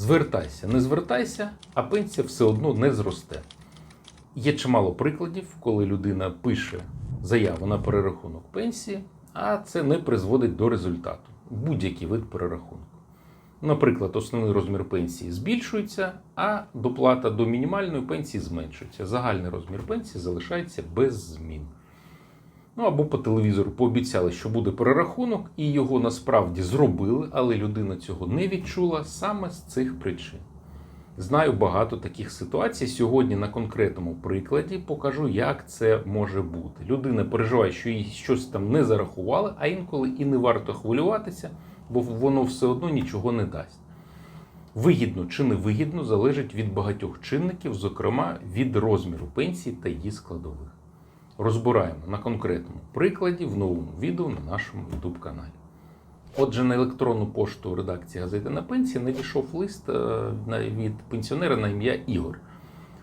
Звертайся, не звертайся, а пенсія все одно не зросте. Є чимало прикладів, коли людина пише заяву на перерахунок пенсії, а це не призводить до результату. Будь-який вид перерахунку. Наприклад, основний розмір пенсії збільшується, а доплата до мінімальної пенсії зменшується. Загальний розмір пенсії залишається без змін. Ну або по телевізору пообіцяли, що буде перерахунок, і його насправді зробили, але людина цього не відчула саме з цих причин. Знаю багато таких ситуацій. Сьогодні на конкретному прикладі покажу, як це може бути. Людина переживає, що їй щось там не зарахували, а інколи і не варто хвилюватися, бо воно все одно нічого не дасть. Вигідно чи не вигідно залежить від багатьох чинників, зокрема від розміру пенсії та її складових. Розбираємо на конкретному прикладі в новому відео на нашому YouTube каналі. Отже, на електронну пошту редакції газети на пенсії надійшов лист е, від пенсіонера на ім'я Ігор.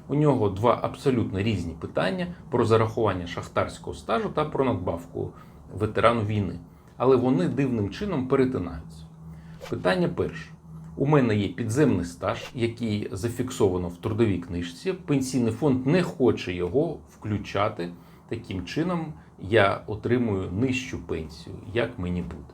У нього два абсолютно різні питання про зарахування шахтарського стажу та про надбавку ветерану війни. Але вони дивним чином перетинаються. Питання перше. У мене є підземний стаж, який зафіксовано в трудовій книжці. Пенсійний фонд не хоче його включати. Таким чином я отримую нижчу пенсію. Як мені буде?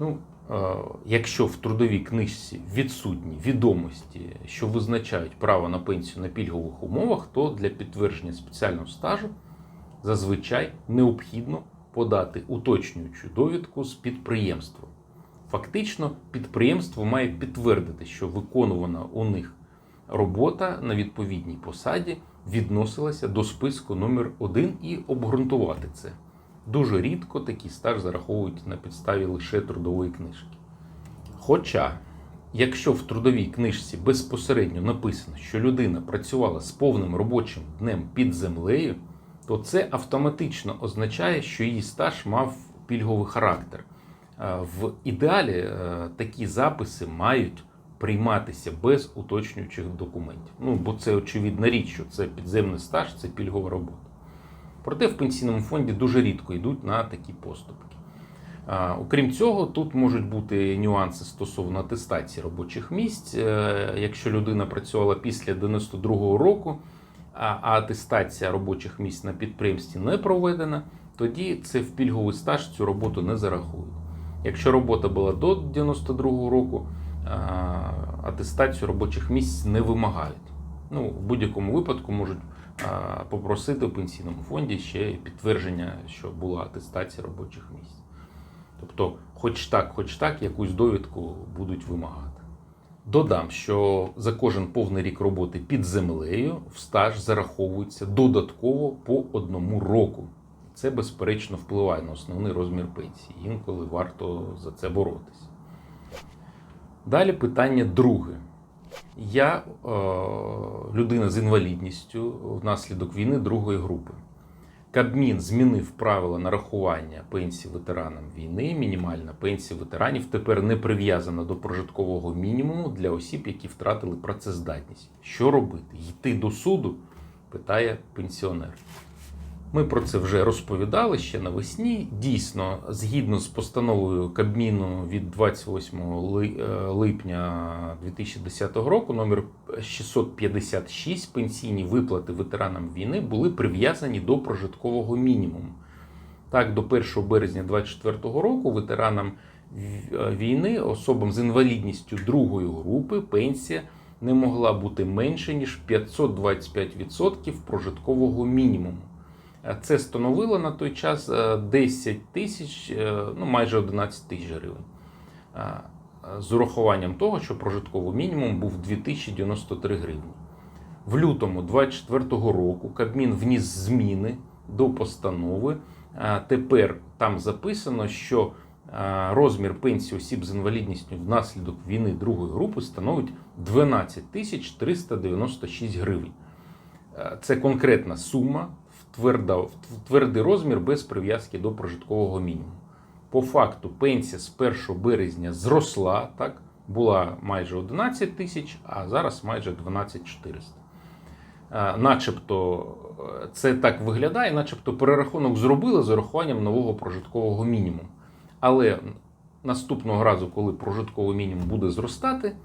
Ну, е, якщо в трудовій книжці відсутні відомості, що визначають право на пенсію на пільгових умовах, то для підтвердження спеціального стажу зазвичай необхідно подати уточнюючу довідку з підприємства. Фактично, підприємство має підтвердити, що виконувана у них робота на відповідній посаді відносилася до списку номер 1 і обґрунтувати це. Дуже рідко такий стаж зараховують на підставі лише трудової книжки. Хоча, якщо в трудовій книжці безпосередньо написано, що людина працювала з повним робочим днем під землею, то це автоматично означає, що її стаж мав пільговий характер. Е, В ідеалі е, такі записи мають прийматися без уточнюючих документів. Ну, бо це очевидна річ, що це підземний стаж, це пільгова робота. Проте в пенсійному фонді дуже рідко йдуть на такі поступки. Окрім цього, тут можуть бути нюанси стосовно атестації робочих місць. Е, Якщо людина працювала після 92-го року, а атестація робочих місць на підприємстві не проведена, тоді це в пільговий стаж цю роботу не зарахують. Якщо робота була до 92-го року, атестацію робочих місць не вимагають. Ну, в будь-якому випадку можуть попросити у пенсійному фонді ще підтвердження, що була атестація робочих місць. Тобто, хоч так, хоч так, якусь довідку будуть вимагати. Додам, що за кожен повний рік роботи під землею в стаж зараховується додатково по одному року. Це, безперечно, впливає на основний розмір пенсії. Інколи варто за це боротися. Далі питання друге. Я е, людина з інвалідністю внаслідок війни другої групи. Кабмін змінив правила нарахування пенсії ветеранам війни. Мінімальна пенсія ветеранів тепер не прив'язана до прожиткового мінімуму для осіб, які втратили працездатність. Що робити? Йти до суду? питає пенсіонер. Ми про це вже розповідали ще навесні. Дійсно, згідно з постановою Кабміну від 28 ли- е, липня 2010 року, номер 656, пенсійні виплати ветеранам війни були прив'язані до прожиткового мінімуму. Так, до 1 березня 2024 року ветеранам е, війни, особам з інвалідністю другої групи, пенсія не могла бути менше ніж 525% прожиткового мінімуму. Е, Це становило на той час е, 10 тисяч, е, ну майже 11 тисяч гривень. Е, е, З урахуванням того, що прожитковий мінімум був 2093 гривні. В лютому 2024 року Кабмін вніс зміни до постанови. Е, Тепер там записано, що е, розмір пенсії осіб з інвалідністю внаслідок війни другої групи становить 12 тисяч 396 гривень. Е, Це конкретна сума, тверда, в твердий розмір без прив'язки до прожиткового мінімуму. По факту пенсія з 1 березня зросла, так, була майже 11 тисяч, а зараз майже 12 400. Е, Начебто е, це так виглядає, начебто перерахунок зробили з урахуванням нового прожиткового мінімуму. Але наступного разу, коли прожитковий мінімум буде зростати,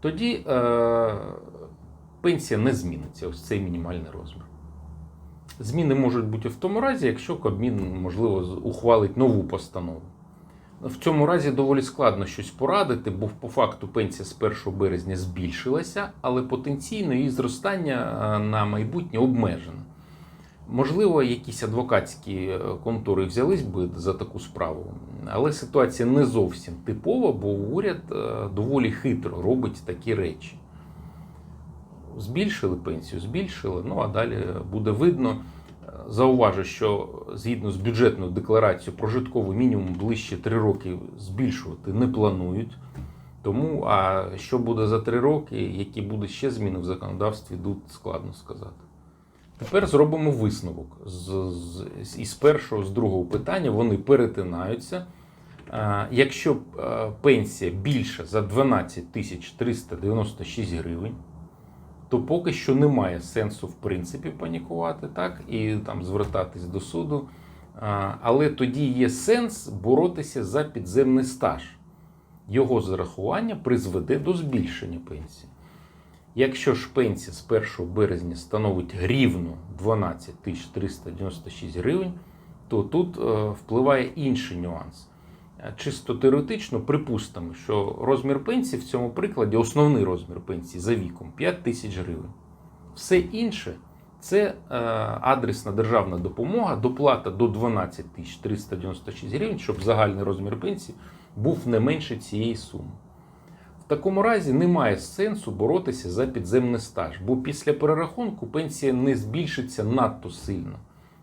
тоді е, пенсія не зміниться, ось цей мінімальний розмір. Зміни можуть бути в тому разі, якщо Кабмін, можливо, ухвалить нову постанову. В цьому разі доволі складно щось порадити, бо по факту пенсія з 1 березня збільшилася, але потенційно її зростання е, на майбутнє обмежено. Можливо, якісь адвокатські е, контори взялись би за таку справу, але ситуація не зовсім типова, бо уряд е, доволі хитро робить такі речі. Збільшили пенсію, збільшили, ну а далі буде видно. Зауважу, що згідно з бюджетною декларацією прожитковий мінімум ближче 3 роки збільшувати не планують. Тому, а що буде за 3 роки, які будуть ще зміни в законодавстві, тут складно сказати. Тепер зробимо висновок. З, з, із першого, з другого питання вони перетинаються. Якщо пенсія більша за 12 тисяч 396 гривень, то поки що немає сенсу в принципі панікувати так і там звертатись до суду. Але тоді є сенс боротися за підземний стаж. Його зарахування призведе до збільшення пенсії. Якщо ж пенсія з 1 березня становить рівно 12 396 гривень, то тут е, впливає інший нюанс. Чисто теоретично припустимо, що розмір пенсії в цьому прикладі, основний розмір пенсії за віком 5 тисяч гривень. Все інше це е, адресна державна допомога, доплата до 12 тисяч 396 гривень, щоб загальний розмір пенсії був не менше цієї суми. В такому разі немає сенсу боротися за підземний стаж, бо після перерахунку пенсія не збільшиться надто сильно.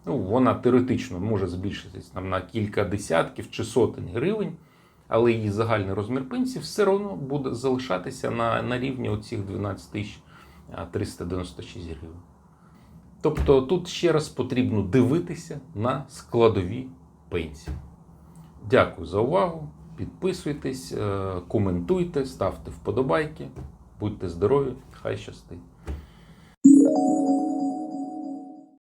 Ну, вона теоретично може збільшитись там, на кілька десятків чи сотень гривень, але її загальний розмір пенсії все одно буде залишатися на, на рівні оцих 12 тисяч 396 гривень. Тобто тут ще раз потрібно дивитися на складові пенсії. Дякую за увагу. Підписуйтесь, е, коментуйте, ставте вподобайки. Будьте здорові, хай щастить.